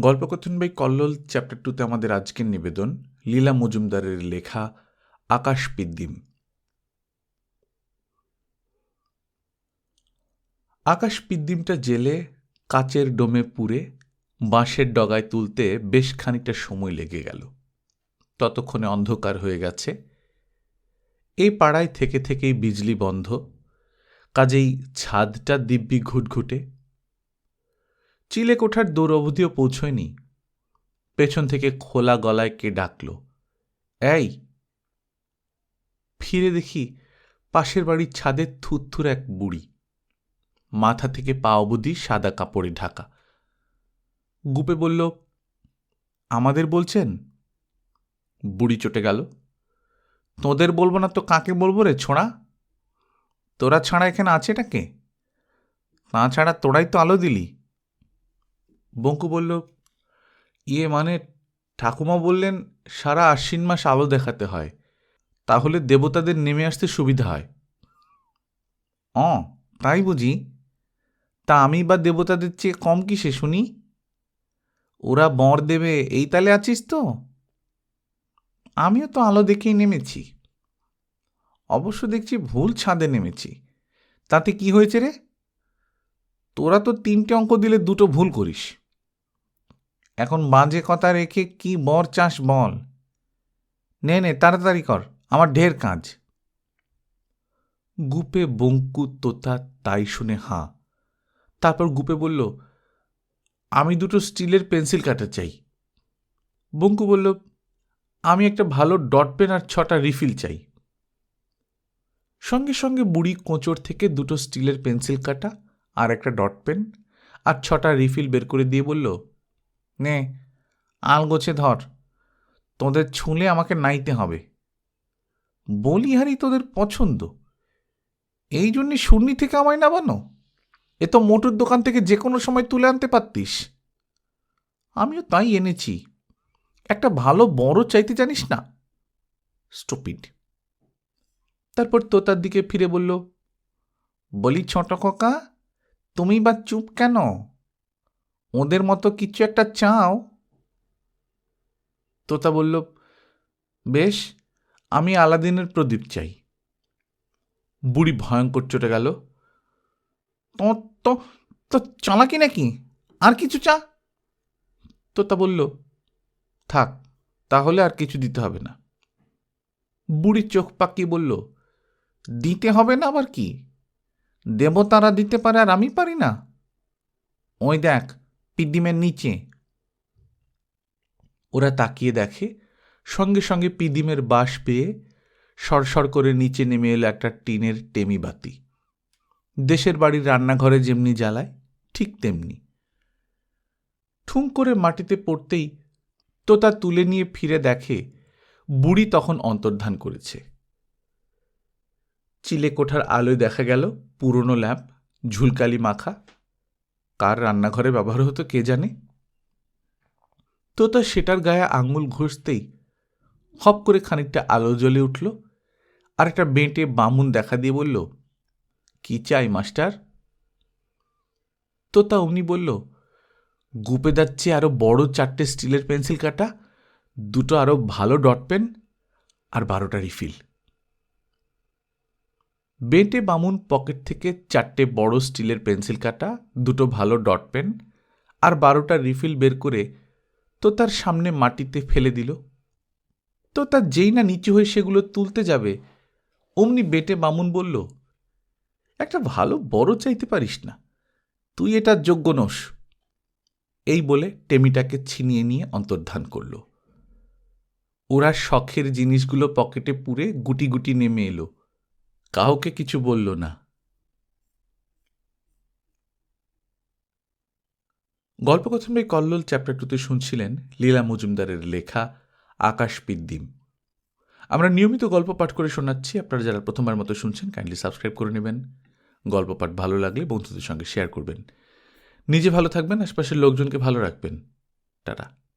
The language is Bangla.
গল্পকথন বাই কল্লোল চ্যাপ্টার টুতে আমাদের আজকের নিবেদন, লীলা মজুমদারের লেখা, আকাশ পিদ্দিম। আকাশ পিদ্দিমটা জেলে, কাচের ডোমে পুড়ে, বাঁশের ডগায় তুলতে বেশ খানিকটা সময় লেগে গেল। ততক্ষণে অন্ধকার হয়ে গেছে। এই পাড়ায় থেকে থেকেই বিজলি বন্ধ। কাজেই ছাদটা দিব্যি ঘুটঘুটে। চিলে কোঠার দৌড় অবধিও পৌঁছয়নি। পেছন থেকে খোলা গলায় কে ডাকল, এই! ফিরে দেখি পাশের বাড়ির ছাদে থুরথুর এক বুড়ি। মাথা থেকে পা অবধি সাদা কাপড়ে ঢাকা। গুপে বলল, আমাদের বলছেন? বুড়ি চটে গেল, তোদের বলব না তো কাকে বলব রে ছোঁড়া? তোরা ছাড়া এখানে আছে এটা কে? তা ছাড়া তোরাই তো আলো দিলি। বঙ্কু বলল ইয়ে মানে ঠাকুমা বললেন সারা আশ্বিন মাস আলো দেখাতে হয়, তাহলে দেবতাদের নেমে আসতে সুবিধা হয়। অ, তাই বুঝি। তা আমি বা দেবতাদের চেয়ে কম কিসে শুনি? ওরা বর দেবে, এই তালে আছিস তো? আমিও তো আলো দেখেই নেমেছি। অবশ্য দেখছি ভুল ছাদে নেমেছি। তাতে কি হয়েছে রে? তোরা তো তিনটে অঙ্ক দিলে দুটো ভুল করিস। এখন বাজে কথা রেখে কি বর চাস বল। নে নে, তাড়াতাড়ি কর, আমার ঢের কাজ। গুপে বঙ্কু তোতা তাই শুনে হাঁ। তারপর গুপে বলল, আমি দুটো স্টিলের পেন্সিল কাটার চাই। বঙ্কু বলল, আমি একটা ভালো ডট পেন আর ছটা রিফিল চাই। সঙ্গে সঙ্গে বুড়ি কোঁচড় থেকে দুটো স্টিলের পেন্সিল কাটা আর একটা ডট পেন আর ছটা রিফিল বের করে দিয়ে বলল, নে আলগোছে ধর, তোদের ছুঁলে আমাকে নাইতে হবে। বলিহারি তোদের পছন্দ। এই জন্যে শূন্যি থেকে আমায় নামানো? এ তো মোটর দোকান থেকে যে কোনো সময় তুলে আনতে পারতিস। আমিও তাই এনেছি। একটা ভালো বড় চাইতে জানিস না? স্টুপিড। তারপর তোতার দিকে ফিরে বলল, বলি ছোট খোকা তুমি বা চুপ কেন? ওদের মতো কিছু একটা চাও? তোতা বলল, বেশ, আমি আলাদিনের প্রদীপ চাই। বুড়ি ভয়ঙ্কর চটে গেল তো তো তো চালাকি নাকি? আর কিছু চা? তোতা বলল, থাক, তাহলে আর কিছু দিতে হবে না। বুড়ি চোখ পাকিয়ে বলল, দিতে হবে না আবার কি? দেবতারা দিতে পারে আর আমি পারি না। ওই দেখ পিদ্দিমের নিচে। ওরা তাকিয়ে দেখে, সঙ্গে সঙ্গে পিদিমের বাঁশ পেয়ে সরসর করে নিচে নেমে এলো একটা টিনের টেমি বাতি। দেশের বাড়ির রান্নাঘরে যেমনি জ্বালায়, ঠিক তেমনি। ঠুং করে মাটিতে পড়তেই তো তা তুলে নিয়ে ফিরে দেখে, বুড়ি তখন অন্তর্ধান করেছে। চিলে কোঠার আলোয় দেখা গেল পুরনো ল্যাম্প, ঝুলকালি মাখা। কার রান্নাঘরে ব্যবহার হতো কে জানে? তো তা সেটার গায়ে আঙুল ঘষতেই হপ করে খানিকটা আলো জ্বলে উঠল আর একটা বেঁটে বামুন দেখা দিয়ে বলল, কি চাই, মাস্টার? তো তা অমনি বলল গুপে যাচ্ছে আরও বড় চারটে স্টিলের পেন্সিল কাটা, দুটো আরও ভালো ডট পেন আর বারোটা রিফিল। বেঁটে বামুন পকেট থেকে চারটে বড় স্টিলের পেন্সিল কাটা, দুটো ভালো ডট পেন আর বারোটা রিফিল বের করে তো তার সামনে মাটিতে ফেলে দিল। তো তার যেই না নিচু হয়ে সেগুলো তুলতে যাবে, অমনি বেটে বামুন বলল, একটা ভালো বড় চাইতে পারিস না, তুই এটার যোগ্য নোস। এই বলে টেমিটাকে ছিনিয়ে নিয়ে অন্তর্ধান করল। ওরা শখের জিনিসগুলো পকেটে পুরে গুটি গুটি নেমে এলো। কাউকে কিছু বলল না। গল্পকথন বই কল্লোল চ্যাপ্টার টুতে শুনছিলেন লীলা মজুমদারের লেখা আকাশ পিদ্দিম। আমরা নিয়মিত গল্প পাঠ করে শোনাচ্ছি। আপনারা যারা প্রথমবার মতো শুনছেন কাইন্ডলি সাবস্ক্রাইব করে নেবেন। গল্প পাঠ ভালো লাগলে বন্ধুদের সঙ্গে শেয়ার করবেন। নিজে ভালো থাকবেন, আশপাশের লোকজনকে ভালো রাখবেন। টাটা।